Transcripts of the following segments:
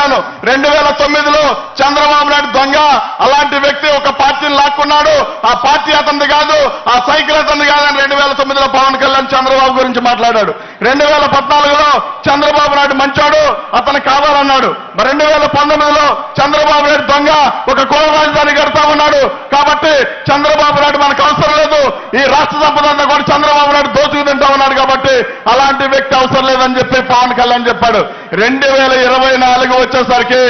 వెళ్ళాను రెండు వేల తొమ్మిదిలో చంద్రబాబు నాయుడు దొంగ. అలాంటి వ్యక్తి ఒక పార్టీని లాక్కున్నాడు. ఆ పార్టీ అతనిది కాదు ఆ సైకిల్ అతనిది కాదని రెండు వేల తొమ్మిదిలో పవన్ కళ్యాణ్ చంద్రబాబు గురించి మాట్లాడాడు. రెండు వేల పద్నాలుగులో చంద్రబాబు నాయుడు మంచాడు అతను కావాలన్నాడు. రెండు వేల పంతొమ్మిదిలో చంద్రబాబు నాయుడు దొంగ ఒక కుల రాజధాని కడతా ఉన్నాడు. కాబట్టి చంద్రబాబు నాయుడు మనకు అవసరం లేదు. ఈ రాష్ట్ర సంపద అంతా కూడా చంద్రబాబు నాయుడు దోచుకు తింటా ఉన్నాడు కాబట్టి అలాంటి వ్యక్తి అవసరం లేదని చెప్పి పవన్ కళ్యాణ్ చెప్పాడు. రెండు వేల ఇరవై నాలుగు వచ్చేసరికి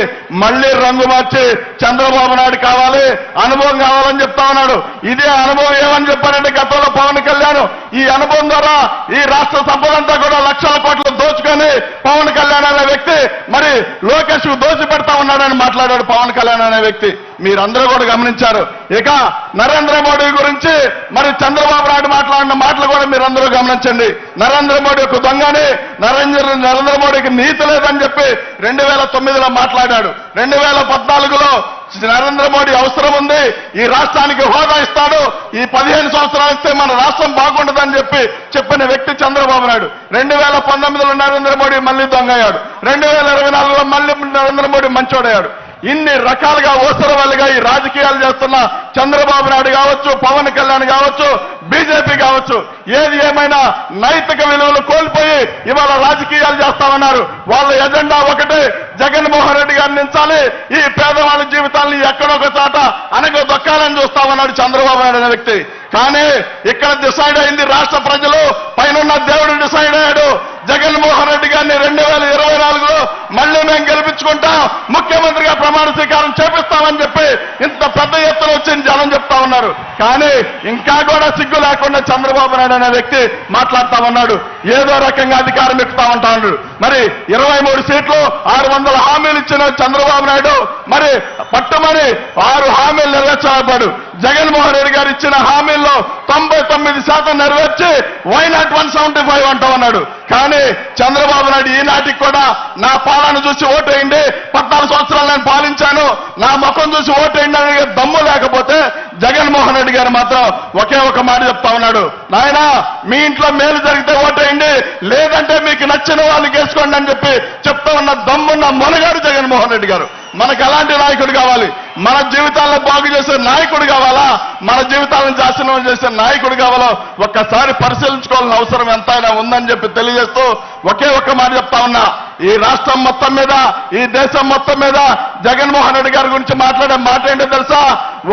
మళ్ళీ రంగు మార్చి చంద్రబాబు నాయుడు కావాలి అనుభవం కావాలని చెప్తా ఉన్నాడు. ఇదే అనుభవం ఏమని చెప్పారంటే గతంలో పవన్ కళ్యాణ్ ఈ అనుభవం ద్వారా ఈ రాష్ట్ర సంపద అంతా కూడా లక్షల కోట్లు దోచుకొని పవన్ కళ్యాణ్ అనే వ్యక్తి మరి లోకేష్కు దోచి పెడతా ఉన్నాడని మాట్లాడాడు పవన్ కళ్యాణ్ అనే వ్యక్తి. మీరందరూ కూడా గమనించారు. ఇక నరేంద్ర మోడీ గురించి మరి చంద్రబాబు నాయుడు మాట్లాడిన మాటలు కూడా మీరందరూ గమనించండి. నరేంద్ర మోడీ యొక్క దొంగని నరేంద్ర నరేంద్ర మోడీకి నీతి లేదని చెప్పి రెండు వేల తొమ్మిదిలో మాట్లాడాడు. రెండు వేల పద్నాలుగులో నరేంద్ర మోడీ అవసరం ఉంది. ఈ రాష్ట్రానికి హోదా ఇస్తాడు. ఈ పదిహేను సంవత్సరాలు ఇస్తే మన రాష్ట్రం బాగుండదని చెప్పి చెప్పిన వ్యక్తి చంద్రబాబు నాయుడు. రెండు వేల పంతొమ్మిదిలో నరేంద్ర మోడీ మళ్ళీ దొంగయ్యాడు. రెండు వేల ఇరవై నాలుగులో మళ్ళీ నరేంద్ర మోడీ మంచోడయ్యాడు. ఇన్ని రకాలుగా ఓసరవాళ్ళుగా ఈ రాజకీయాలు చేస్తున్న చంద్రబాబు నాయుడు కావచ్చు పవన్ కళ్యాణ్ కావచ్చు బీజేపీ కావచ్చు ఏది ఏమైనా నైతిక విలువలు కోల్పోయి ఇవాళ రాజకీయాలు చేస్తామన్నారు. వాళ్ళ ఎజెండా ఒకటే జగన్మోహన్ రెడ్డి గారిని నించాలి. ఈ పేదవాళ్ళ జీవితాన్ని ఎక్కడొక చాట అనగ దొక్కాలని చూస్తామన్నాడు చంద్రబాబు నాయుడు అనే వ్యక్తి. కానీ ఇక్కడ డిసైడ్ అయింది రాష్ట్ర ప్రజలు పైన దేవుడు డిసైడ్ అయ్యాడు. జగన్మోహన్ రెడ్డి గారిని రెండు వేల ఇరవై నాలుగులో మళ్ళీ మేము గెలిపించుకుంటాం. ముఖ్యమంత్రి ప్రమాణ స్వీకారం చేపిస్తామని చెప్పి ఇంత పెద్ద ఎత్తున వచ్చింది జనం చెప్తా ఉన్నారు. కానీ ఇంకా కూడా సిగ్గు లేకుండా చంద్రబాబు నాయుడు అనే వ్యక్తి మాట్లాడుతా ఉన్నాడు. ఏదో రకంగా అధికారం ఎక్కుతా ఉంటాడు. మరి ఇరవై మూడు సీట్లు ఆరు వందల హామీలు ఇచ్చిన చంద్రబాబు నాయుడు. మరి పట్టుమని ఆరు హామీలు నెరవేర్చబడ్డాడు. జగన్మోహన్ రెడ్డి గారు ఇచ్చిన హామీల్లో తొంభై తొమ్మిది శాతం నెరవేర్చి why not one seventy five అంటామన్నాడు కానీ చంద్రబాబు నాయుడు ఈనాటికి కూడా నా పాలన చూసి ఓటేయండి. పద్నాలుగు సంవత్సరాలు నేను పాలించాను. నా ముఖం చూసి ఓటేయండి అనే దమ్ము లేకపోతే జగన్మోహన్ రెడ్డి గారు మాత్రం ఒకే ఒక మాట చెప్తా ఉన్నాడు. నాయనా మీ ఇంట్లో మేలు జరిగితే ఓటేయండి. లేదంటే మీకు నచ్చిన వాళ్ళు గెలుచుకోండి అని చెప్పి చెప్తా ఉన్న దమ్మున్న మొనగాడు జగన్మోహన్ రెడ్డి గారు. మనకు ఎలాంటి నాయకుడు కావాలి. మన జీవితాల్లో బాగు చేసే నాయకుడు కావాలా? మన జీవితాలను నాశనం చేసే నాయకుడు కావాలో? ఒక్కసారి పరిశీలించుకోవాల్సిన అవసరం ఎంతైనా ఉందని చెప్పి తెలియజేస్తూ ఒకే ఒక్క మాట చెప్తా ఉన్నా. ఈ రాష్ట్రం మొత్తం మీద ఈ దేశం మొత్తం మీద జగన్మోహన్ రెడ్డి గారి గురించి మాట్లాడే మాట ఏంటో తెలుసా?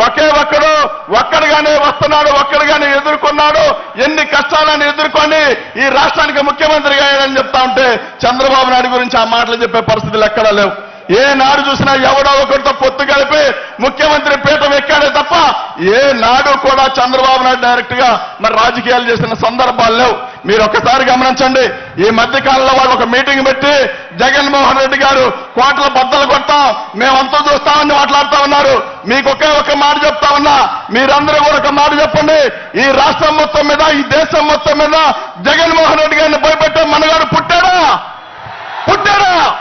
ఒకే ఒక్కడు ఒక్కడిగానే వస్తున్నాడు ఒక్కడిగానే ఎదుర్కొన్నాడు. ఎన్ని కష్టాలను ఎదుర్కొని ఈ రాష్ట్రానికి ముఖ్యమంత్రిగా అయ్యాడని చెప్తా ఉంటే చంద్రబాబు నాయుడు గురించి ఆ మాటలు చెప్పే పరిస్థితులు ఎక్కడా లేవు. ఏ నాడు చూసినా ఎవడో ఒకరితో పొత్తు కలిపి ముఖ్యమంత్రి పీఠం ఎక్కాడే తప్ప ఏ నాడు కూడా చంద్రబాబు నాయుడు డైరెక్ట్గా మరి రాజకీయాలు చేసిన సందర్భాలు లేవు. మీరు ఒక్కసారి గమనించండి. ఈ మధ్య కాలంలో వాళ్ళు ఒక మీటింగ్ పెట్టి జగన్మోహన్ రెడ్డి గారు కోట్ల బద్దలు కొడతాం మేమంతా చూస్తామని మాట్లాడుతా ఉన్నారు. మీకు ఒకే ఒక మాట చెప్తా ఉన్నా మీరందరూ కూడా ఒక మాట చెప్పండి. ఈ రాష్ట్రం మొత్తం మీద ఈ దేశం మొత్తం మీద జగన్మోహన్ రెడ్డి గారిని భయపెట్టే మనగాడు పుట్టాడా? పుట్టాడా?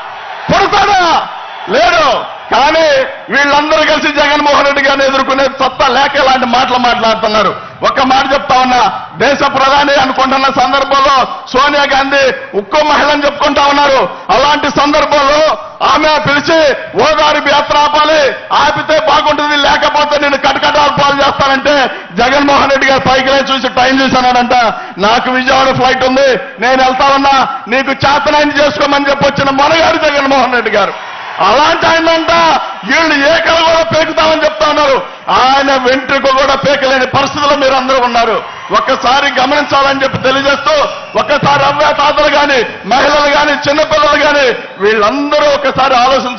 పుడతాడా? లేడు. కానీ వీళ్ళందరూ కలిసి జగన్మోహన్ రెడ్డి గారిని ఎదుర్కొనే సత్తా లేక ఇలాంటి మాటలు మాట్లాడుతున్నారు. ఒక్క మాట చెప్తా ఉన్నా. దేశ ప్రధాని అనుకుంటున్న సందర్భంలో సోనియా గాంధీ ఉక్కు మహిళని చెప్పుకుంటా ఉన్నారు. అలాంటి సందర్భంలో ఆమె పిలిచి ఓదారి యాత్ర ఆపాలి. ఆపితే బాగుంటుంది లేకపోతే నేను కటకటాలు పాలు చేస్తానంటే జగన్మోహన్ రెడ్డి గారు పైకి చూసి టైం చూశానంట. నాకు విజయవాడ ఫ్లైట్ ఉంది నేను వెళ్తా ఉన్నా. నీకు చేతనాన్ని చేసుకోమని చెప్పొచ్చిన మనగారు జగన్మోహన్ రెడ్డి గారు. అలాంటి ఆయనంట వీళ్ళు ఏకలు కూడా పేకుతామని చెప్తా ఉన్నారు. ఆయన వెంట్రుక కూడా పేకలేని పరిస్థితిలో మీరు అందరూ ఉన్నారు. ఒక్కసారి గమనించాలని చెప్పి తెలియజేస్తూ ఒక్కసారి అవ్వ తాతలు కానీ మహిళలు కానీ చిన్నపిల్లలు కానీ వీళ్ళందరూ ఒకసారి ఆలోచించాలి.